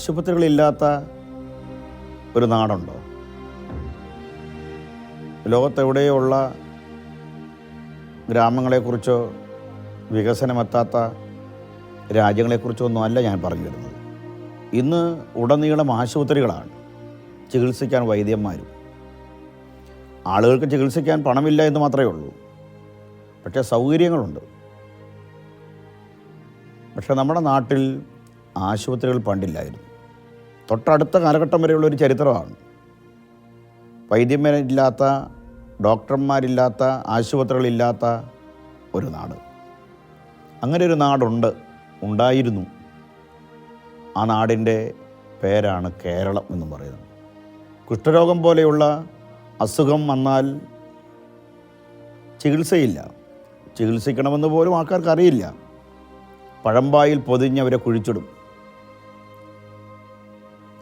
ആശുപത്രികളില്ലാത്ത ഒരു നാടുണ്ടോ? ലോകത്തെവിടെയുള്ള ഗ്രാമങ്ങളെക്കുറിച്ചോ വികസനമെത്താത്ത രാജ്യങ്ങളെക്കുറിച്ചോ ഒന്നും അല്ല ഞാൻ പറഞ്ഞു വരുന്നത്. ഇന്ന് ഉടനീളം ആശുപത്രികളാണ് ചികിത്സിക്കാൻ വൈദ്യന്മാരും. ആളുകൾക്ക് ചികിത്സിക്കാൻ പണമില്ല എന്ന് മാത്രമേ ഉള്ളൂ. പക്ഷേ സൗകര്യങ്ങളുണ്ട്. പക്ഷേ നമ്മുടെ നാട്ടിൽ ആശുപത്രികൾ പണ്ടില്ലായിരുന്നു. തൊട്ടടുത്ത കാലഘട്ടം വരെയുള്ള ഒരു ചരിത്രമാണ്. വൈദ്യന്മാരില്ലാത്ത ഡോക്ടർമാരില്ലാത്ത ആശുപത്രികളില്ലാത്ത ഒരു നാട്. അങ്ങനെ ഒരു നാടുണ്ട് ഉണ്ടായിരുന്നു. ആ നാടിന്റെ പേരാണ് കേരളം എന്ന് പറയുന്നത്. കുഷ്ഠരോഗം പോലെയുള്ള അസുഖം വന്നാൽ ചികിത്സയില്ല. ചികിത്സിക്കണമെന്ന് പോലും ആൾക്കാർക്ക് അറിയില്ല പഴമ്പായിൽ പൊതിഞ്ഞവരെ കുഴിച്ചിടും.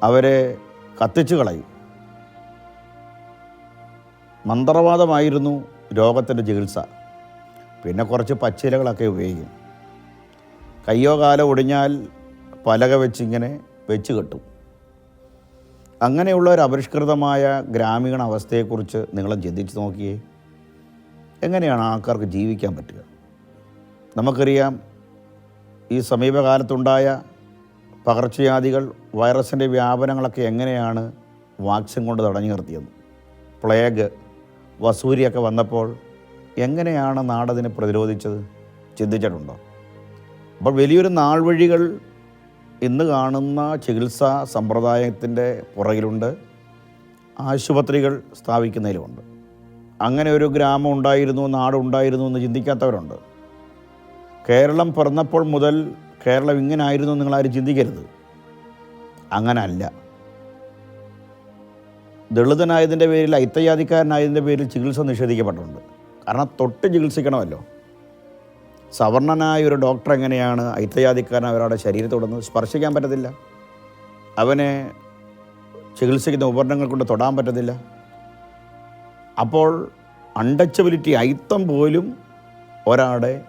അവരെ കത്തിച്ചു കളയും. മന്ത്രവാദമായിരുന്നു രോഗത്തിന്റെ ചികിത്സ. പിന്നെ കുറച്ച് പച്ചിലകളൊക്കെ ഉപയോഗിക്കും. കയ്യോ കാലോ ഒടിഞ്ഞാൽ പലക വെച്ചിങ്ങനെ വെച്ച് കെട്ടും. അങ്ങനെയുള്ള ഒരു അപരിഷ്കൃതമായ ഗ്രാമീണ അവസ്ഥയെക്കുറിച്ച് നിങ്ങൾ ചിന്തിച്ച് നോക്കിയേ. എങ്ങനെയാണ് ആൾക്കാർക്ക് ജീവിക്കാൻ പറ്റുക? നമുക്കറിയാം ഈ സമീപകാലത്തുണ്ടായ പകർച്ചവ്യാധികൾ വൈറസിന്റെ വ്യാപനങ്ങളൊക്കെ എങ്ങനെയാണ് വാക്സിൻ കൊണ്ട് തടഞ്ഞു നിർത്തിയത്? പ്ലേഗ് വസൂരിയൊക്കെ വന്നപ്പോൾ എങ്ങനെയാണ് നാടതിനെ പ്രതിരോധിച്ചത്? ചിന്തിച്ചിട്ടുണ്ടോ? അപ്പോൾ വലിയൊരു നാൾവഴികൾ ഇന്ന് കാണുന്ന ചികിത്സാ സമ്പ്രദായത്തിന്റെ പുറകിലുണ്ട് ആശുപത്രികൾ സ്ഥാപിക്കുന്നതിലുമുണ്ട്. അങ്ങനെ ഒരു ഗ്രാമം ഉണ്ടായിരുന്നു നാടുണ്ടായിരുന്നു എന്ന് ചിന്തിക്കാത്തവരുണ്ട്. കേരളം പിറന്നപ്പോൾ മുതൽ കേരളം ഇങ്ങനെ ആയിരുന്നു നിങ്ങൾ ആരും ചിന്തിക്കരുത്. അങ്ങനല്ല. ദളിതനായതിന്റെ പേരിൽ ഐത്തജാതിക്കാരനായതിന്റെ പേരിൽ ചികിത്സ നിഷേധിക്കപ്പെട്ടിട്ടുണ്ട്. കാരണം തൊട്ട് ചികിത്സിക്കണമല്ലോ. സവർണനായ ഒരു ഡോക്ടർ എങ്ങനെയാണ് ഐത്തജാതിക്കാരൻ അവരുടെ ശരീരത്തോടൊന്ന് സ്പർശിക്കാൻ പറ്റത്തില്ല? അവനെ ചികിത്സിക്കുന്ന ഉപകരണങ്ങൾ കൊണ്ട് തൊടാൻ പറ്റത്തില്ല? അപ്പോൾ അൺടച്ചബിലിറ്റി അയിത്തം പോലും ഒരാളുടെ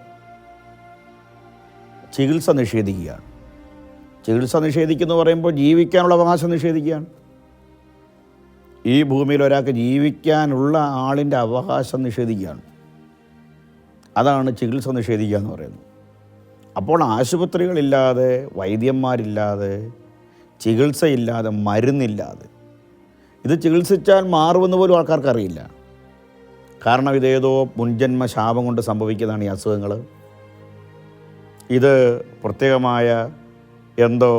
ചികിത്സ നിഷേധിക്കുകയാണ്. ചികിത്സ നിഷേധിക്കുന്നു പറയുമ്പോൾ ജീവിക്കാനുള്ള അവകാശം നിഷേധിക്കുകയാണ്. ഈ ഭൂമിയിൽ ഒരാൾക്ക് ജീവിക്കാനുള്ള ആളിന്റെ അവകാശം നിഷേധിക്കുകയാണ്. അതാണ് ചികിത്സ നിഷേധിക്കുക എന്ന് പറയുന്നത്. അപ്പോൾ ആശുപത്രികളില്ലാതെ വൈദ്യന്മാരില്ലാതെ ചികിത്സയില്ലാതെ മരുന്നില്ലാതെ ഇത് ചികിത്സിച്ചാൽ മാറുമെന്ന് പോലും ആൾക്കാർക്കറിയില്ല. കാരണം ഇതേതോ മുൻജന്മ ശാപം കൊണ്ട് സംഭവിക്കുന്നതാണ് ഈ അസുഖങ്ങൾ. ഇത് പ്രത്യേകമായ എന്തോ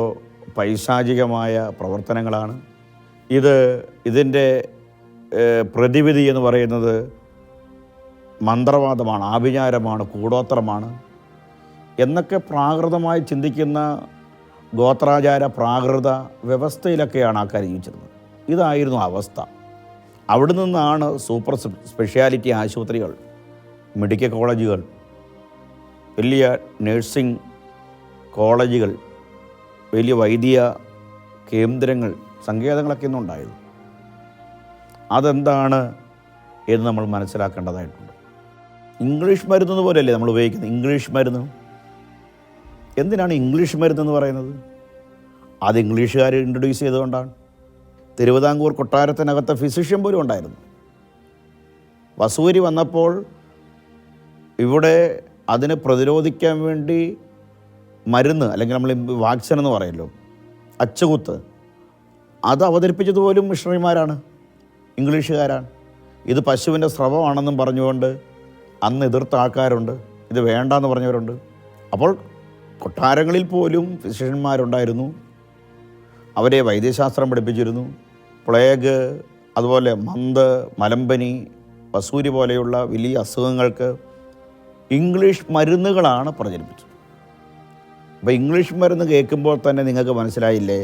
പൈശാചികമായ പ്രവർത്തനങ്ങളാണ്. ഇത് ഇതിന്റെ പ്രതിവിധി എന്ന് പറയുന്നത് മന്ത്രവാദമാണ് ആഭിചാരമാണ് കൂടോത്രമാണ് എന്നൊക്കെ പ്രാകൃതമായി ചിന്തിക്കുന്ന ഗോത്രാചാര പ്രാകൃത വ്യവസ്ഥയിലൊക്കെയാണ് ആൾക്കാർ ജീവിച്ചിരുന്നത്. ഇതായിരുന്നു അവസ്ഥ. അവിടെ നിന്നാണ് സൂപ്പർ സ്പെഷ്യാലിറ്റി ആശുപത്രികൾ മെഡിക്കൽ കോളേജുകൾ വലിയ നഴ്സിംഗ് കോളേജുകൾ വലിയ വൈദ്യ കേന്ദ്രങ്ങൾ സങ്കേതങ്ങളൊക്കെ ഇന്നും ഉണ്ടായത് അതെന്താണ് എന്ന് നമ്മൾ മനസ്സിലാക്കേണ്ടതായിട്ടുണ്ട്. ഇംഗ്ലീഷ് മരുന്ന് പോലെയല്ലേ നമ്മൾ ഉപയോഗിക്കുന്നത്? ഇംഗ്ലീഷ് മരുന്ന്. എന്തിനാണ് ഇംഗ്ലീഷ് മരുന്നെന്ന് പറയുന്നത്? അത് ഇംഗ്ലീഷുകാർ ഇൻട്രൊഡ്യൂസ് ചെയ്തുകൊണ്ടാണ് തിരുവിതാംകൂർ കൊട്ടാരത്തിനകത്ത് ഫിസിഷ്യൻ പോലും ഉണ്ടായിരുന്നു. വസൂരി വന്നപ്പോൾ ഇവിടെ അതിനെ പ്രതിരോധിക്കാൻ വേണ്ടി മരുന്ന് അല്ലെങ്കിൽ നമ്മൾ വാക്സിൻ എന്ന് പറയല്ലോ അച്ചുകുത്ത് അത് അവതരിപ്പിച്ചത് പോലും മിഷണറിമാരാണ് ഇംഗ്ലീഷുകാരാണ്. ഇത് പശുവിന്റെ സ്രവമാണെന്നും പറഞ്ഞുകൊണ്ട് അന്ന് എതിർത്ത ആൾക്കാരുണ്ട് ഇത് വേണ്ട എന്ന് പറഞ്ഞവരുണ്ട്. അപ്പോൾ കൊട്ടാരങ്ങളിൽ പോലും ഫിസിഷ്യന്മാരുണ്ടായിരുന്നു അവരെ വൈദ്യശാസ്ത്രം പഠിപ്പിച്ചിരുന്നു. പ്ലേഗ് അതുപോലെ മന്ത് മലമ്പനി വസൂരി പോലെയുള്ള വലിയ അസുഖങ്ങൾക്ക് ഇംഗ്ലീഷ് മരുന്നുകളാണ് പ്രചരിപ്പിച്ചത്. അപ്പോൾ ഇംഗ്ലീഷ് മരുന്ന് കേൾക്കുമ്പോൾ തന്നെ നിങ്ങൾക്ക് മനസ്സിലായില്ലേ?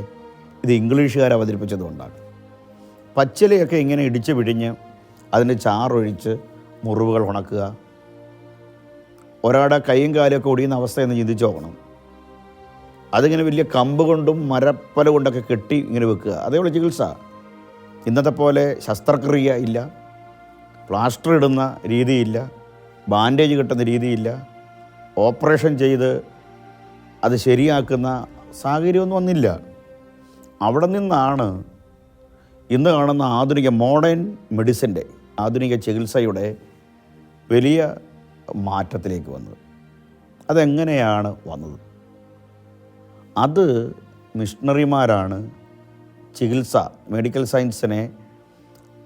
ഇത് ഇംഗ്ലീഷുകാർ അവതരിപ്പിച്ചതുകൊണ്ടാണ് പച്ചിലയൊക്കെ ഇങ്ങനെ ഇടിച്ച് പിഴിഞ്ഞ് അതിന്റെ ചാറൊഴിച്ച് മുറിവുകൾ ഉണക്കുക. ഒരാളുടെ കൈയും കാലൊക്കെ ഒടിയുന്ന അവസ്ഥ എന്ന് ചിന്തിച്ച് നോക്കണം. അതിങ്ങനെ വലിയ കമ്പ് കൊണ്ടും മരപ്പല കൊണ്ടൊക്കെ കെട്ടി ഇങ്ങനെ വെക്കുക. അതേപോലെ ചികിത്സ. ഇന്നത്തെ പോലെ ശസ്ത്രക്രിയ ഇല്ല. പ്ലാസ്റ്റർ ഇടുന്ന രീതിയില്ല. ബാൻഡേജ് കിട്ടുന്ന രീതിയില്ല. ഓപ്പറേഷൻ ചെയ്ത് അത് ശരിയാക്കുന്ന സാഹചര്യമൊന്നും വന്നില്ല. അവിടെ നിന്നാണ് ഇന്ന് കാണുന്ന ആധുനിക മോഡേൺ മെഡിസിന്റെ ആധുനിക ചികിത്സയുടെ വലിയ മാറ്റത്തിലേക്ക് വന്നത്. അതെങ്ങനെയാണ് വന്നത്? അത് മിഷണറിമാരാണ് ചികിത്സ മെഡിക്കൽ സയൻസിനെ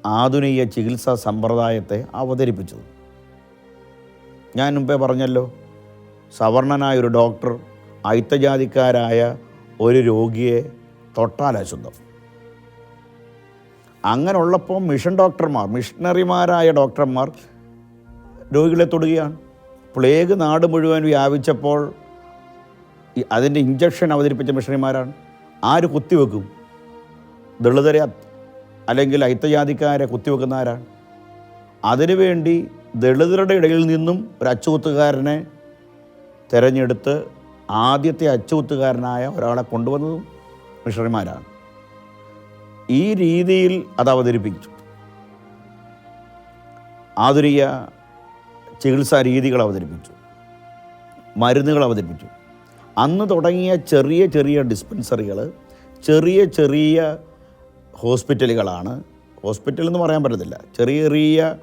ആധുനിക ചികിത്സാ സമ്പ്രദായത്തെ അവതരിപ്പിച്ചത്. ഞാൻ മുമ്പേ പറഞ്ഞല്ലോ സവർണനായ ഒരു ഡോക്ടർ അയിത്തജാതിക്കാരായ ഒരു രോഗിയെ തൊട്ടാൽ അശുദ്ധം. അങ്ങനെ ഉള്ളപ്പോൾ മിഷൻ ഡോക്ടർമാർ മിഷണറിമാരായ ഡോക്ടർമാർ രോഗികളെ തൊടുകയാണ്. പ്ലേഗ് നാട് മുഴുവൻ വ്യാപിച്ചപ്പോൾ അതിന്റെ ഇഞ്ചക്ഷൻ അവതരിപ്പിച്ച മിഷണറിമാരാണ് ആര് കുത്തിവെക്കും? ദളിതരെ അല്ലെങ്കിൽ അയിത്തജാതിക്കാരെ കുത്തിവെക്കുന്ന ആരാണ്? അതിനുവേണ്ടി ദളിതരുടെ ഇടയിൽ നിന്നും ഒരു അച്ചുകുത്തുകാരനെ തിരഞ്ഞെടുത്ത് ആദ്യത്തെ അച്ചുകുത്തുകാരനായ ഒരാളെ കൊണ്ടുവന്നതും മിഷണറിമാരാണ്. ഈ രീതിയിൽ അത് അവതരിപ്പിച്ചു. ആധുനിക ചികിത്സാ രീതികൾ അവതരിപ്പിച്ചു. മരുന്നുകൾ അവതരിപ്പിച്ചു. അന്ന് തുടങ്ങിയ ചെറിയ ചെറിയ ഡിസ്പെൻസറികൾ ചെറിയ ചെറിയ ഹോസ്പിറ്റലുകളാണ്. ഹോസ്പിറ്റൽ എന്ന് പറയാൻ പറ്റത്തില്ല. ചെറിയ ചെറിയ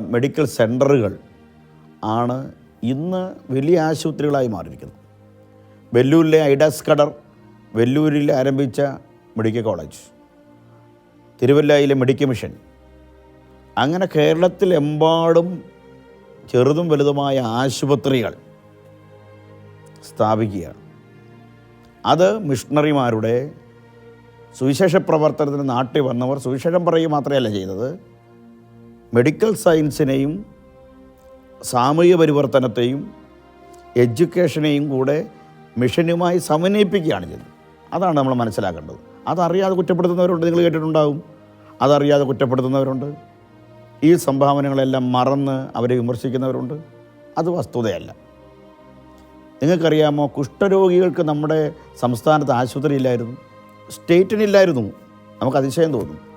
മെഡിക്കൽ സെന്ററുകൾ ആണ് ഇന്ന് വലിയ ആശുപത്രികളായി മാറിയിരിക്കുന്നത്. വെല്ലൂരിലെ ഐഡാസ് കടർ വെല്ലൂരിൽ ആരംഭിച്ച മെഡിക്കൽ കോളേജ് തിരുവല്ലയിലെ മെഡിക്കൽ മിഷൻ. അങ്ങനെ കേരളത്തിലെമ്പാടും ചെറുതും വലുതുമായ ആശുപത്രികൾ സ്ഥാപിക്കുകയാണ്. അത് മിഷണറിമാരുടെ സുവിശേഷ പ്രവർത്തനത്തിന് നാട്ടിൽ വന്നവർ സുവിശേഷം പറയുക മാത്രമല്ല ചെയ്തത്. മെഡിക്കൽ സയൻസിനെയും സാമൂഹ്യ പരിവർത്തനത്തെയും എഡ്യൂക്കേഷനെയും കൂടെ മിഷനുമായി സമന്വയിപ്പിക്കുകയാണ് ചെയ്തത്. അതാണ് നമ്മൾ മനസ്സിലാക്കേണ്ടത്. അതറിയാതെ കുറ്റപ്പെടുത്തുന്നവരുണ്ട് നിങ്ങൾ കേട്ടിട്ടുണ്ടാവും. അതറിയാതെ കുറ്റപ്പെടുത്തുന്നവരുണ്ട്. ഈ സംഭാവനകളെല്ലാം മറന്ന് അവരെ വിമർശിക്കുന്നവരുണ്ട്. അത് വസ്തുതയല്ല. നിങ്ങൾക്കറിയാമോ കുഷ്ഠരോഗികൾക്ക് നമ്മുടെ സംസ്ഥാനത്ത് ആശുപത്രി ഇല്ലായിരുന്നു. സ്റ്റേറ്റിനില്ലായിരുന്നു. നമുക്ക് അതിശയം തോന്നും.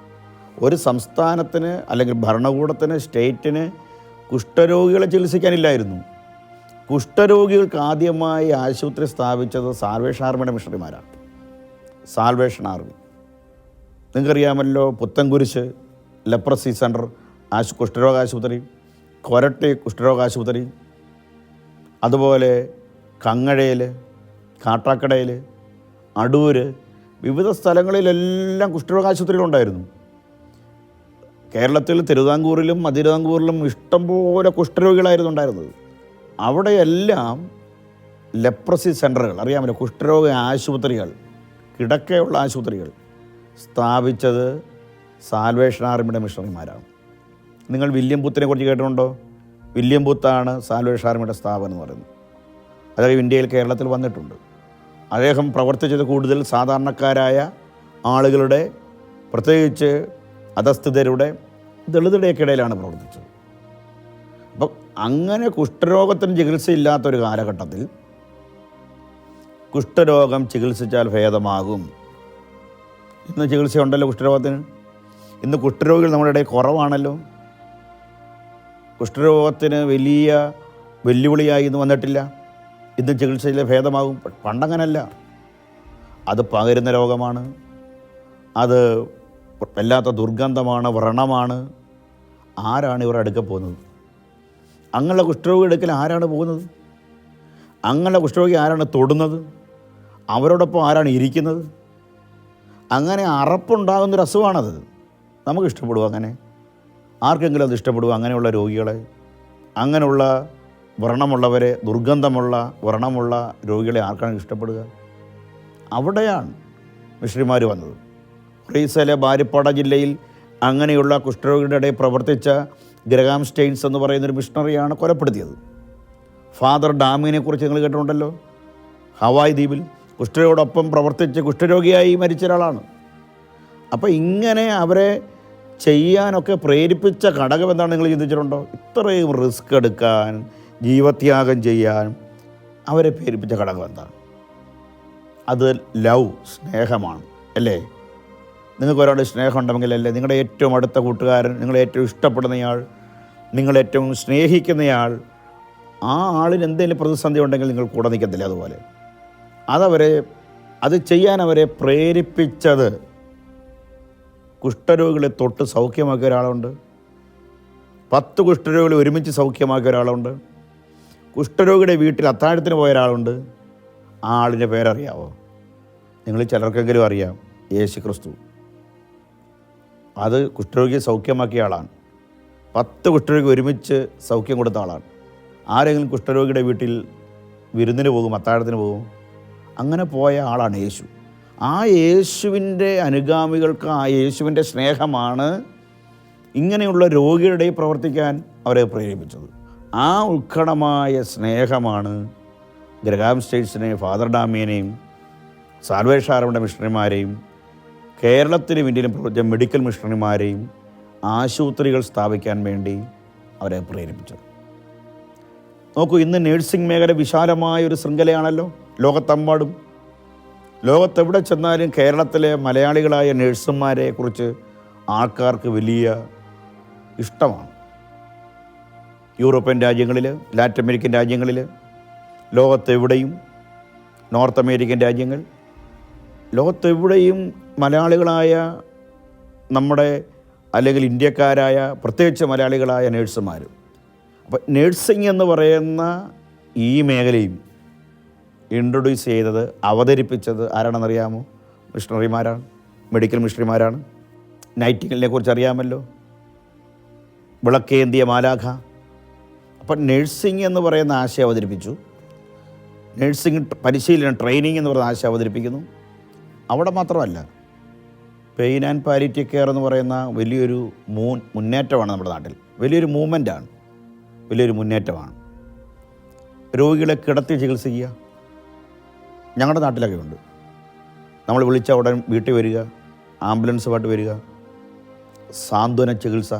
ഒരു സംസ്ഥാനത്തിന് അല്ലെങ്കിൽ ഭരണകൂടത്തിന് സ്റ്റേറ്റിന് കുഷ്ഠരോഗികളെ ചികിത്സിക്കാനില്ലായിരുന്നു. കുഷ്ഠരോഗികൾക്ക് ആദ്യമായി ആശുപത്രി സ്ഥാപിച്ചത് സാൽവേഷൻ ആർമിയുടെ മിഷണറിമാരാണ്. Salvation army. നിങ്ങൾക്കറിയാമല്ലോ പുത്തൻകുരിശ് ലെപ്രസി സെന്റർ ആശു കുഷ്ഠരോഗ ആശുപത്രി കൊരട്ടി കുഷ്ഠരോഗാശുപത്രി അതുപോലെ കങ്ങഴയിൽ കാട്ടാക്കടയിൽ അടൂർ വിവിധ സ്ഥലങ്ങളിലെല്ലാം കുഷ്ഠരോഗ ആശുപത്രികളുണ്ടായിരുന്നു. കേരളത്തിൽ തിരുവിതാംകൂറിലും മതിരുതാംകൂറിലും ഇഷ്ടംപോലെ കുഷ്ഠരോഗികളായിരുന്നു ഉണ്ടായിരുന്നത്. അവിടെയെല്ലാം ലെപ്രസി സെന്ററുകൾ അറിയാമല്ലോ കുഷ്ഠരോഗ ആശുപത്രികൾ കിടക്കയുള്ള ആശുപത്രികൾ സ്ഥാപിച്ചത് സാൽവേഷൻ ആർമിയുടെ മിഷണറിമാരാണ്. നിങ്ങൾ വില്യം ബൂത്തിനെ കുറിച്ച് കേട്ടിട്ടുണ്ടോ? വില്യം ബൂത്താണ് സാൽവേഷൻ ആർമിയുടെ സ്ഥാപനം എന്ന് പറയുന്നത്. അദ്ദേഹം ഇന്ത്യയിൽ കേരളത്തിൽ വന്നിട്ടുണ്ട്. അദ്ദേഹം പ്രവർത്തിച്ചത് കൂടുതൽ സാധാരണക്കാരായ ആളുകളുടെ പ്രത്യേകിച്ച് അധസ്ഥിതരുടെ ദളിതരുടെയൊക്കെ ഇടയിലാണ് പ്രവർത്തിച്ചത്. അപ്പം അങ്ങനെ കുഷ്ഠരോഗത്തിന് ചികിത്സയില്ലാത്തൊരു കാലഘട്ടത്തിൽ കുഷ്ഠരോഗം ചികിത്സിച്ചാൽ ഭേദമാകും. ഇന്ന് ചികിത്സയുണ്ടല്ലോ കുഷ്ഠരോഗത്തിന്. ഇന്ന് കുഷ്ഠരോഗികൾ നമ്മുടെ ഇടയിൽ കുറവാണല്ലോ. കുഷ്ഠരോഗത്തിന് വലിയ വെല്ലുവിളിയായി ഇന്ന് വന്നിട്ടില്ല. ഇന്ന് ചികിത്സയിൽ ഭേദമാകും. പണ്ടങ്ങനല്ല. അത് പകരുന്ന രോഗമാണ്. അത് വല്ലാത്ത ദുർഗന്ധമാണ് വ്രണമാണ്. ആരാണ് ഇവർ അടുക്ക പോകുന്നത്? അങ്ങനെയുള്ള കുഷ്ഠരോഗി എടുക്കൽ ആരാണ് പോകുന്നത്? അങ്ങനെയുള്ള കുഷ്ഠരോഗി ആരാണ് തൊടുന്നത്? അവരോടൊപ്പം ആരാണ് ഇരിക്കുന്നത്? അങ്ങനെ അറപ്പുണ്ടാകുന്നൊരു അസുഖമാണത്. നമുക്ക് ഇഷ്ടപ്പെടുമോ അങ്ങനെ? ആർക്കെങ്കിലും അത് ഇഷ്ടപ്പെടുമോ അങ്ങനെയുള്ള രോഗികളെ? അങ്ങനെയുള്ള വ്രണമുള്ളവരെ ദുർഗന്ധമുള്ള വ്രണമുള്ള രോഗികളെ ആർക്കാണ് ഇഷ്ടപ്പെടുക? അവിടെയാണ് മിഷണറിമാർ വന്നത്. ഒറീസയിലെ ബാരിപ്പാട ജില്ലയിൽ അങ്ങനെയുള്ള കുഷ്ഠരോഗിയുടെ ഇടയിൽ പ്രവർത്തിച്ച ഗ്രഹാം സ്റ്റെയിൻസ് എന്ന് പറയുന്നൊരു മിഷണറിയാണ് കൊലപ്പെടുത്തിയത്. ഫാദർ ഡാമിനെ കുറിച്ച് നിങ്ങൾ കേട്ടിട്ടുണ്ടല്ലോ? ഹവായ് ദ്വീപിൽ കുഷ്ഠരോഗോടൊപ്പം പ്രവർത്തിച്ച് കുഷ്ഠരോഗിയായി മരിച്ച ഒരാളാണ്. അപ്പോൾ ഇങ്ങനെ അവരെ ചെയ്യാനൊക്കെ പ്രേരിപ്പിച്ച ഘടകം എന്താണ് നിങ്ങൾ ചിന്തിച്ചിട്ടുണ്ടോ? ഇത്രയും റിസ്ക് എടുക്കാൻ ജീവത്യാഗം ചെയ്യാൻ അവരെ പ്രേരിപ്പിച്ച ഘടകം എന്താണ്? അത് ലവ് സ്നേഹമാണ് അല്ലേ? നിങ്ങൾക്ക് ഒരാളുടെ സ്നേഹം ഉണ്ടെങ്കിൽ അല്ലേ നിങ്ങളുടെ ഏറ്റവും അടുത്ത കൂട്ടുകാരൻ നിങ്ങളെ ഏറ്റവും ഇഷ്ടപ്പെടുന്നയാൾ നിങ്ങളേറ്റവും സ്നേഹിക്കുന്നയാൾ ആ ആളിന് എന്തെങ്കിലും പ്രതിസന്ധി ഉണ്ടെങ്കിൽ നിങ്ങൾ കൂടെ നിൽക്കത്തില്ല അതുപോലെ. അതവരെ അത് ചെയ്യാൻ അവരെ പ്രേരിപ്പിച്ചത് കുഷ്ഠരോഗികളെ തൊട്ട് സൗഖ്യമാക്കിയ ഒരാളുണ്ട്. പത്ത് കുഷ്ഠരോഗികളെ ഒരുമിച്ച് സൗഖ്യമാക്കിയ ഒരാളുണ്ട്. കുഷ്ഠരോഗിയുടെ വീട്ടിൽ അത്താഴത്തിന് പോയ ഒരാളുണ്ട്. ആ ആളിന്റെ പേരറിയാവോ? നിങ്ങൾ ചിലർക്കെങ്കിലും അറിയാം. യേശു ക്രിസ്തു അത് കുഷ്ഠരോഗിയെ സൗഖ്യമാക്കിയ ആളാണ്. പത്ത് കുഷ്ഠരോഗി ഒരുമിച്ച് സൗഖ്യം കൊടുത്ത ആളാണ്. ആരെങ്കിലും കുഷ്ഠരോഗിയുടെ വീട്ടിൽ വിരുന്നിന് പോകും അത്താഴത്തിന് പോകും അങ്ങനെ പോയ ആളാണ് യേശു. ആ യേശുവിന്റെ അനുഗാമികൾക്ക് ആ യേശുവിന്റെ സ്നേഹമാണ് ഇങ്ങനെയുള്ള രോഗികളുടെ പ്രവർത്തിക്കാൻ അവരെ പ്രേരിപ്പിച്ചത്. ആ ഉത്കടമായ സ്നേഹമാണ് ഗ്രഹാം സ്റ്റേറ്റ്സിനെയും ഫാദർ ഡാമിയനെയും സാൽവേഷാരമുടെ മിഷണറിമാരെയും കേരളത്തിലും ഇന്ത്യയിലും പ്രവർത്തിച്ച മെഡിക്കൽ മിഷണറിമാരെയും ആശുപത്രികൾ സ്ഥാപിക്കാൻ വേണ്ടി അവരെ പ്രേരിപ്പിച്ചു നോക്കൂ ഇന്ന് നേഴ്സിംഗ് മേഖല വിശാലമായ ഒരു ശൃംഖലയാണല്ലോ ലോകത്തെമ്പാടും. ലോകത്തെവിടെ ചെന്നാലും കേരളത്തിലെ മലയാളികളായ നഴ്സുമാരെ കുറിച്ച് ആൾക്കാർക്ക് വലിയ ഇഷ്ടമാണ്. യൂറോപ്യൻ രാജ്യങ്ങളിൽ ലാറ്റിൻ അമേരിക്കൻ രാജ്യങ്ങളിൽ ലോകത്തെവിടെയും നോർത്ത് അമേരിക്കൻ രാജ്യങ്ങൾ ലോകത്തെവിടെയും മലയാളികളായ നമ്മുടെ അല്ലെങ്കിൽ ഇന്ത്യക്കാരായ പ്രത്യേകിച്ച് മലയാളികളായ നേഴ്സുമാർ അപ്പം നേഴ്സിംഗ് എന്ന് പറയുന്ന ഈ മേഖലയും ഇൻട്രൊഡ്യൂസ് ചെയ്തത് അവതരിപ്പിച്ചത് ആരാണെന്നറിയാമോ? മിഷണറിമാരാണ് മെഡിക്കൽ മിഷണറിമാരാണ്. നൈറ്റിങ്ങലിനെ കുറിച്ച് അറിയാമല്ലോ. വിളക്കേന്തിയ മാലാഖ. അപ്പം നഴ്സിംഗ് എന്ന് പറയുന്ന ആശയം അവതരിപ്പിച്ചു. നഴ്സിംഗ് പരിശീലനം ട്രെയിനിങ് എന്ന് പറയുന്ന ആശയം അവതരിപ്പിക്കുന്നു. അവിടെ മാത്രമല്ല പെയിൻ ആൻഡ് പാരിറ്റി കെയർ എന്ന് പറയുന്ന വലിയൊരു മൂൻ മുന്നേറ്റമാണ് നമ്മുടെ നാട്ടിൽ. വലിയൊരു മൂവ്മെന്റാണ് വലിയൊരു മുന്നേറ്റമാണ്. രോഗികളെ കിടത്തി ചികിത്സിക്കുക. ഞങ്ങളുടെ നാട്ടിലൊക്കെ ഉണ്ട്. നമ്മൾ വിളിച്ച ഉടൻ വീട്ടിൽ വരിക ആംബുലൻസുമായിട്ട് വരിക സാന്ത്വന ചികിത്സ.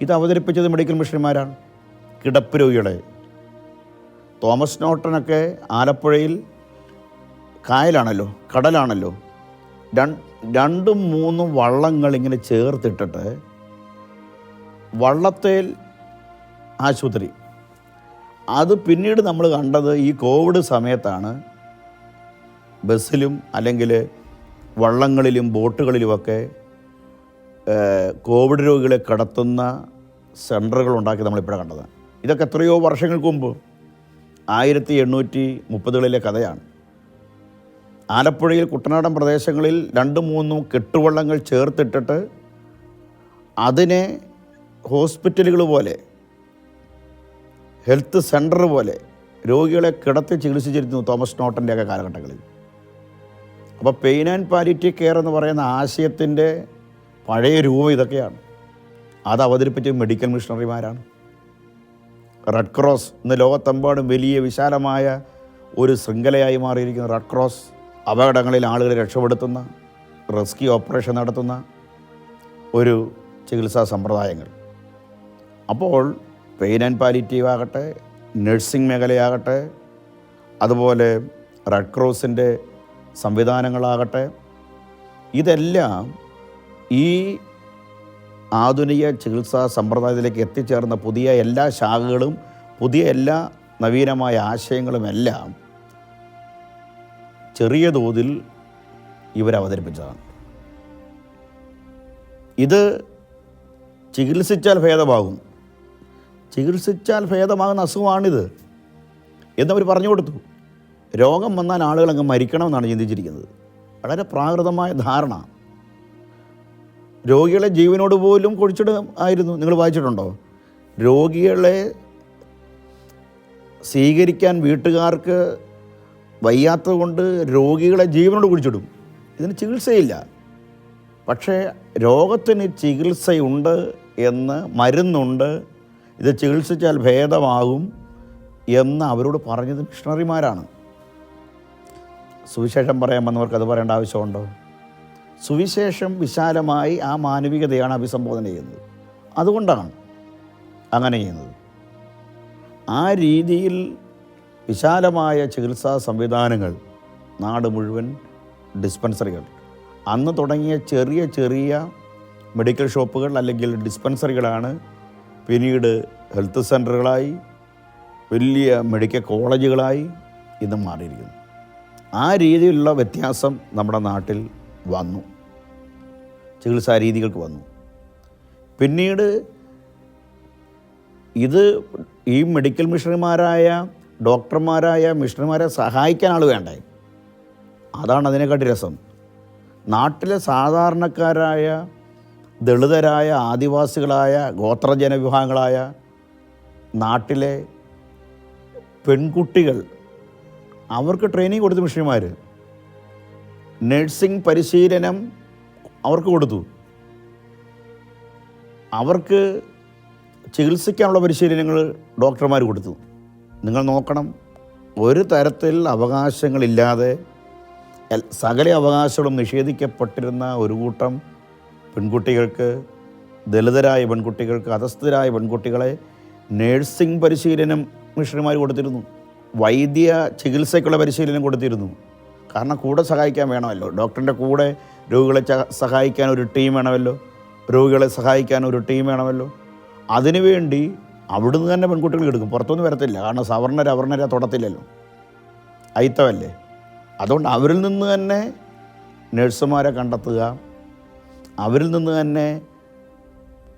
ഇത് അവതരിപ്പിച്ചത് മെഡിക്കൽ മിഷണറിമാരാണ്. കിടപ്പ് രോഗികളെ. തോമസ് നോട്ടനൊക്കെ ആലപ്പുഴയിൽ കായലാണല്ലോ കടലാണല്ലോ രണ്ട് മൂന്നും വള്ളങ്ങൾ ഇങ്ങനെ ചേർത്തിട്ടിട്ട് വള്ളത്തേൽ ആശുപത്രി. അത് പിന്നീട് നമ്മൾ കണ്ടത് ഈ കോവിഡ് സമയത്താണ് ബസ്സിലും അല്ലെങ്കിൽ വള്ളങ്ങളിലും ബോട്ടുകളിലുമൊക്കെ കോവിഡ് രോഗികളെ കടത്തുന്ന സെന്ററുകൾ ഉണ്ടാക്കി നമ്മളിപ്പോഴാണ് കണ്ടത്. ഇതൊക്കെ എത്രയോ വർഷങ്ങൾക്ക് മുമ്പ്. ആയിരത്തി എണ്ണൂറ്റി മുപ്പതുകളിലെ കഥയാണ്. ആലപ്പുഴയിൽ കുട്ടനാടൻ പ്രദേശങ്ങളിൽ രണ്ട് മൂന്നും കെട്ടുവള്ളങ്ങൾ ചേർത്തിട്ടിട്ട് അതിനെ ഹോസ്പിറ്റലുകൾ പോലെ ഹെൽത്ത് സെന്റർ പോലെ രോഗികളെ കിടത്തി ചികിത്സിച്ചിരുന്നു തോമസ് നോട്ടന്റെയൊക്കെ കാലഘട്ടങ്ങളിൽ. അപ്പോൾ പെയിൻ ആൻഡ് പാലിറ്റി കെയർ എന്ന് പറയുന്ന ആശയത്തിന്റെ പഴയ രൂപം ഇതൊക്കെയാണ്. അത് അവതരിപ്പിച്ച മെഡിക്കൽ മിഷണറിമാരാണ്. റെഡ് ക്രോസ് ഇന്ന് ലോകത്തെമ്പാടും വലിയ വിശാലമായ ഒരു ശൃംഖലയായി മാറിയിരിക്കുന്ന റെഡ് ക്രോസ്. അപകടങ്ങളിൽ ആളുകളെ രക്ഷപ്പെടുത്തുന്ന റെസ്ക്യൂ ഓപ്പറേഷൻ നടത്തുന്ന ഒരു ചികിത്സാ സമ്പ്രദായങ്ങൾ. അപ്പോൾ പെയിൻ ആൻഡ് പാലിറ്റീവ് ആകട്ടെ നഴ്സിംഗ് മേഖലയാകട്ടെ അതുപോലെ റെഡ് ക്രോസിന്റെ സംവിധാനങ്ങളാകട്ടെ ഇതെല്ലാം ഈ ആധുനിക ചികിത്സാ സമ്പ്രദായത്തിലേക്ക് എത്തിച്ചേർന്ന പുതിയ എല്ലാ ശാഖകളും പുതിയ എല്ലാ നവീനമായ ആശയങ്ങളുമെല്ലാം ചെറിയ തോതിൽ ഇവരവതരിപ്പിച്ചതാണ് ഇത് ചികിത്സിച്ചാൽ ഭേദമാകും. ചികിത്സിച്ചാൽ ഭേദമാകുന്ന അസുഖമാണിത് എന്നവർ പറഞ്ഞു കൊടുത്തു. രോഗം വന്നാൽ ആളുകൾ അങ്ങ് മരിക്കണമെന്നാണ് ചിന്തിച്ചിരിക്കുന്നത്. വളരെ പ്രാകൃതമായ ധാരണ. രോഗികളെ ജീവനോട് പോലും കുഴിച്ചിട് ആയിരുന്നു. നിങ്ങൾ വായിച്ചിട്ടുണ്ടോ? രോഗികളെ സ്വീകരിക്കാൻ വീട്ടുകാർക്ക് വയ്യാത്തത് കൊണ്ട് രോഗികളെ ജീവനോട് കുടിച്ചിടും ഇതിന് ചികിത്സയില്ല. പക്ഷേ രോഗത്തിന് ചികിത്സയുണ്ട് എന്ന് മരുന്നുണ്ട് ഇത് ചികിത്സിച്ചാൽ ഭേദമാകും എന്ന് അവരോട് പറഞ്ഞത് മിഷണറിമാരാണ്. സുവിശേഷം പറയാൻ വന്നവർക്ക് അത് പറയേണ്ട ആവശ്യമുണ്ടോ? സുവിശേഷം വിശാലമായി ആ മാനവികതയാണ് അഭിസംബോധന ചെയ്യുന്നത്. അതുകൊണ്ടാണ് അങ്ങനെ ചെയ്യുന്നത്. ആ രീതിയിൽ വിശാലമായ ചികിത്സാ സംവിധാനങ്ങൾ നാട് മുഴുവൻ ഡിസ്പെൻസറികൾ. അന്ന് തുടങ്ങിയ ചെറിയ ചെറിയ മെഡിക്കൽ ഷോപ്പുകൾ അല്ലെങ്കിൽ ഡിസ്പെൻസറികളാണ് പിന്നീട് ഹെൽത്ത് സെന്ററുകളായി വലിയ മെഡിക്കൽ കോളേജുകളായി ഇന്ന് മാറിയിരിക്കുന്നു. ആ രീതിയിലുള്ള വ്യത്യാസം നമ്മുടെ നാട്ടിൽ വന്നു. ചികിത്സാ രീതികൾക്ക് വന്നു. പിന്നീട് ഇത് ഈ മെഡിക്കൽ മിഷണറിമാരായ ഡോക്ടർമാരായ മിഷണറിമാരെ സഹായിക്കാൻ ആൾ വേണ്ടേ അതാണ് അതിനെക്കാട്ടി രസം. നാട്ടിലെ സാധാരണക്കാരായ ദളിതരായ ആദിവാസികളായ ഗോത്രജന വിഭാഗങ്ങളായ നാട്ടിലെ പെൺകുട്ടികൾ അവർക്ക് ട്രെയിനിങ് കൊടുത്തു മിഷണറിമാർ നഴ്സിംഗ് പരിശീലനം അവർക്ക് കൊടുത്തു. അവർക്ക് ചികിത്സിക്കാനുള്ള പരിശീലനങ്ങൾ ഡോക്ടർമാർ കൊടുത്തു. നിങ്ങൾ നോക്കണം ഒരു തരത്തിൽ അവകാശങ്ങളില്ലാതെ സകല അവകാശങ്ങളും നിഷേധിക്കപ്പെട്ടിരുന്ന ഒരു കൂട്ടം പെൺകുട്ടികൾക്ക് ദളിതരായ പെൺകുട്ടികൾക്ക് അധസ്ഥരായ പെൺകുട്ടികളെ നേഴ്സിംഗ് പരിശീലനം മിഷണറിമാർ കൊടുത്തിരുന്നു. വൈദ്യ ചികിത്സയ്ക്കുള്ള പരിശീലനം കൊടുത്തിരുന്നു. കാരണം കൂടെ സഹായിക്കാൻ വേണമല്ലോ. ഡോക്ടറിന്റെ കൂടെ രോഗികളെ സഹായിക്കാൻ ഒരു ടീം വേണമല്ലോ. രോഗികളെ സഹായിക്കാൻ ഒരു ടീം വേണമല്ലോ. അതിനുവേണ്ടി അവിടുന്ന് തന്നെ പെൺകുട്ടികൾ എടുക്കും. പുറത്തൊന്നും വരത്തില്ല. കാരണം സവർണര അവർണര തൊടത്തില്ലല്ലോ. അയിത്തമല്ലേ അതുകൊണ്ട് അവരിൽ നിന്ന് തന്നെ നഴ്സുമാരെ കണ്ടെത്തുക. അവരിൽ നിന്ന് തന്നെ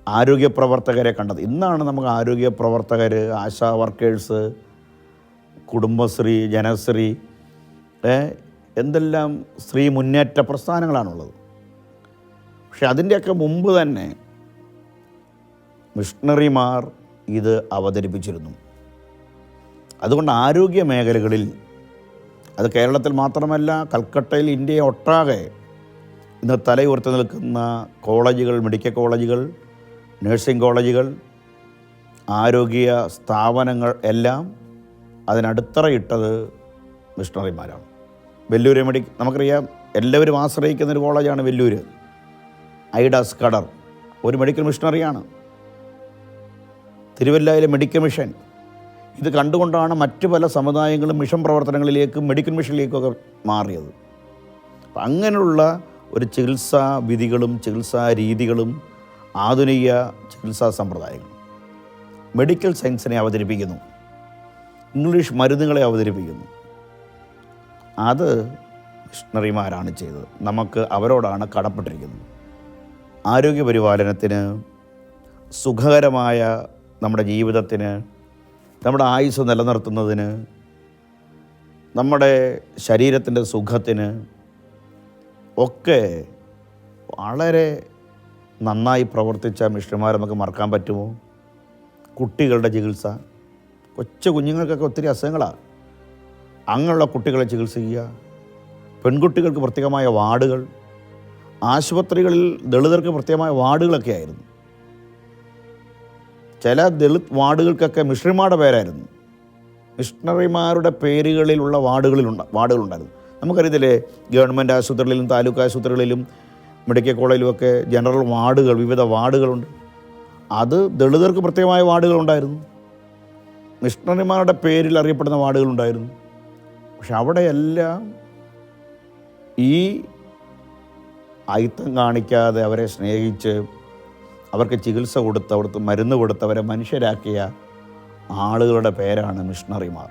ആരോഗ്യ പ്രവർത്തകരെ കണ്ടത് ഇന്നാണ് നമുക്ക് ആരോഗ്യ പ്രവർത്തകർ ആശാ വർക്കേഴ്സ് കുടുംബശ്രീ ജനശ്രീ എന്തെല്ലാം സ്ത്രീ മുന്നേറ്റ പ്രസ്ഥാനങ്ങളാണുള്ളത്. പക്ഷെ അതിന്റെയൊക്കെ മുമ്പ് തന്നെ മിഷണറിമാർ ഇത് അവതരിപ്പിച്ചിരുന്നു. അതുകൊണ്ട് ആരോഗ്യ മേഖലകളിൽ അത് കേരളത്തിൽ മാത്രമല്ല കൽക്കട്ടയിൽ ഇന്ത്യയെ ഒട്ടാകെ ഇന്ന് തലയുയർത്തി നിൽക്കുന്ന കോളേജുകൾ മെഡിക്കൽ കോളേജുകൾ നഴ്സിംഗ് കോളേജുകൾ ആരോഗ്യ സ്ഥാപനങ്ങൾ എല്ലാം അതിനടുത്തറയിട്ടത് മിഷണറിമാരാണ്. വെല്ലൂർ മെഡി നമുക്കറിയാം എല്ലാവരും ആശ്രയിക്കുന്ന ഒരു കോളേജാണ് വെല്ലൂർ ഐഡാസ് കടർ ഒരു മെഡിക്കൽ മിഷണറിയാണ്. തിരുവല്ലയിലെ മെഡിക്കൽ മിഷൻ. ഇത് കണ്ടുകൊണ്ടാണ് മറ്റു പല സമുദായങ്ങളും മിഷൻ പ്രവർത്തനങ്ങളിലേക്കും മെഡിക്കൽ മിഷനിലേക്കൊക്കെ മാറിയത്. അപ്പം അങ്ങനെയുള്ള ഒരു ചികിത്സാ വിധികളും ചികിത്സാ രീതികളും ആധുനിക ചികിത്സാ സമ്പ്രദായങ്ങളും മെഡിക്കൽ സയൻസിനെ അവതരിപ്പിക്കുന്നു. ഇംഗ്ലീഷ് മരുന്നുകളെ അവതരിപ്പിക്കുന്നു. അത് മിഷണറിമാരാണ് ചെയ്തത്. നമുക്ക് അവരോടാണ് കടപ്പെട്ടിരിക്കുന്നത്. ആരോഗ്യ പരിപാലനത്തിന് സുഖകരമായ നമ്മുടെ ജീവിതത്തിന് നമ്മുടെ ആയുസ് നിലനിർത്തുന്നതിന് നമ്മുടെ ശരീരത്തിന്റെ സുഖത്തിന് ഒക്കെ വളരെ നന്നായി പ്രവർത്തിച്ച മിഷണന്മാരെ നമുക്ക് മറക്കാൻ പറ്റുമോ? കുട്ടികളുടെ ചികിത്സ. കൊച്ചു കുഞ്ഞുങ്ങൾക്കൊക്കെ ഒത്തിരി അസുഖങ്ങളാണ് അങ്ങനെയുള്ള കുട്ടികളെ ചികിത്സിക്കുക. പെൺകുട്ടികൾക്ക് പ്രത്യേകമായ വാർഡുകൾ. ആശുപത്രികളിൽ ദളിതർക്ക് പ്രത്യേകമായ വാർഡുകളൊക്കെ ആയിരുന്നു. ചില ദളിത് വാർഡുകൾക്കൊക്കെ മിഷണറിമാരുടെ പേരായിരുന്നു. മിഷണറിമാരുടെ പേരുകളിലുള്ള വാർഡുകളിലുണ്ട് വാർഡുകളുണ്ടായിരുന്നു. നമുക്കറിയത്തില്ലേ ഗവൺമെന്റ് ആശുപത്രികളിലും താലൂക്ക് ആശുപത്രികളിലും മെഡിക്കൽ കോളേജിലുമൊക്കെ ജനറൽ വാർഡുകൾ വിവിധ വാർഡുകളുണ്ട്. അത് ദളിതർക്ക് പ്രത്യേകമായ വാർഡുകളുണ്ടായിരുന്നു. മിഷണറിമാരുടെ പേരിൽ അറിയപ്പെടുന്ന വാർഡുകളുണ്ടായിരുന്നു. പക്ഷെ അവിടെയെല്ലാം ഈ അയിത്തം കാണിക്കാതെ അവരെ സ്നേഹിച്ച് അവർക്ക് ചികിത്സ കൊടുത്ത് അവിടുത്തെ മരുന്ന് കൊടുത്തവരെ മനുഷ്യരാക്കിയ ആളുകളുടെ പേരാണ് മിഷണറിമാർ.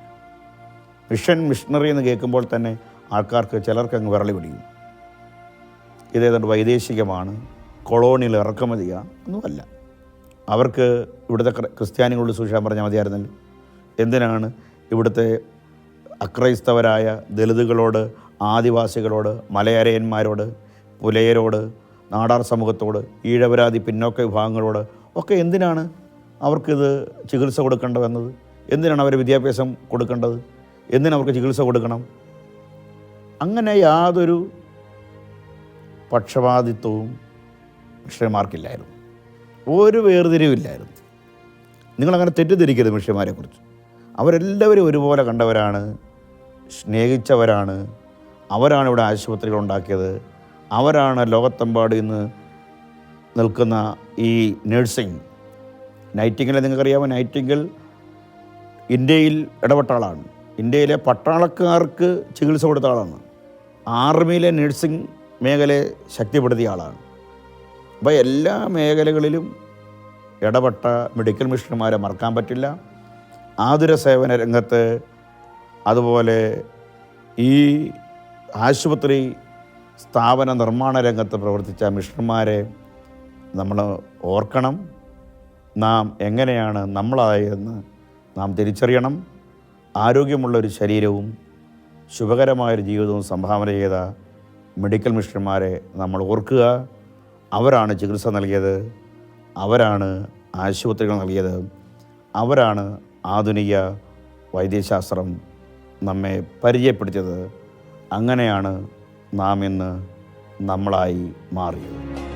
മിഷൻ മിഷണറി എന്ന് കേൾക്കുമ്പോൾ തന്നെ ആൾക്കാർക്ക് ചിലർക്ക് അങ്ങ് വിരളി പിടിക്കും. ഇതേതാണ്ട് വൈദേശികമാണ് കൊളോണിയൽ ഇറക്കുമതിയാണ് ഒന്നുമല്ല. അവർക്ക് ഇവിടുത്തെ ക്ര- ക്രിസ്ത്യാനികളോട് സൂക്ഷിക്കാൻ പറഞ്ഞാൽ മതിയായിരുന്നല്ലോ. എന്തിനാണ് ഇവിടുത്തെ അക്രൈസ്തവരായ ദളിതുകളോട് ആദിവാസികളോട് മലയരയന്മാരോട് പുലയരോട് നാടാർ സമൂഹത്തോട് ഈഴവരാതി പിന്നോക്ക വിഭാഗങ്ങളോട് ഒക്കെ എന്തിനാണ് അവർക്കിത് ചികിത്സ കൊടുക്കേണ്ടതെന്നത്? എന്തിനാണ് അവർ വിദ്യാഭ്യാസം കൊടുക്കേണ്ടത്? എന്തിനവർക്ക് ചികിത്സ കൊടുക്കണം? അങ്ങനെ യാതൊരു പക്ഷപാതിത്വവും മിഷണന്മാർക്കില്ലായിരുന്നു ഒരു വേർതിരിവില്ലായിരുന്നു. നിങ്ങളങ്ങനെ തെറ്റിദ്ധരിക്കരുത് മിഷന്മാരെക്കുറിച്ച് അവരെല്ലാവരും ഒരുപോലെ കണ്ടവരാണ് സ്നേഹിച്ചവരാണ് അവരാണ് ഇവിടെ ആശുപത്രികൾ ഉണ്ടാക്കിയത്. അവരാണ് ലോകത്തെമ്പാട് ഇന്ന് നിൽക്കുന്ന ഈ നഴ്സിംഗ് നൈറ്റിങ്ങിലെ നിങ്ങൾക്കറിയാമോ? നൈറ്റിങ്ങിൽ ഇന്ത്യയിൽ ഇടപെട്ട ആളാണ് ഇന്ത്യയിലെ പട്ടാളക്കാർക്ക് ചികിത്സ കൊടുത്ത ആളാണ്. ആർമിയിലെ നഴ്സിംഗ് മേഖലയെ ശക്തിപ്പെടുത്തിയ ആളാണ്. അപ്പോൾ എല്ലാ മേഖലകളിലും ഇടപെട്ട മെഡിക്കൽ മിഷണർമാരെ മറക്കാൻ പറ്റില്ല. ആതുര സേവന രംഗത്ത് അതുപോലെ ഈ ആശുപത്രി സ്ഥാപന നിർമ്മാണ രംഗത്ത് പ്രവർത്തിച്ച മിഷണർമാരെ നമ്മൾ ഓർക്കണം. നാം എങ്ങനെയാണ് നമ്മളായതെന്ന് നാം തിരിച്ചറിയണം. ആരോഗ്യമുള്ള ഒരു ശരീരവും ശുഭകരമായൊരു ജീവിതവും സംഭാവന ചെയ്ത മെഡിക്കൽ മിഷണർമാരെ നമ്മൾ ഓർക്കുക. അവരാണ് ചികിത്സ നൽകിയത്. അവരാണ് ആശുപത്രികൾ നൽകിയത്. അവരാണ് ആധുനിക വൈദ്യശാസ്ത്രം നമ്മെ പരിചയപ്പെടുത്തിയത്. അങ്ങനെയാണ് നാം ഇന്ന് നമ്മളായി മാറിയത്.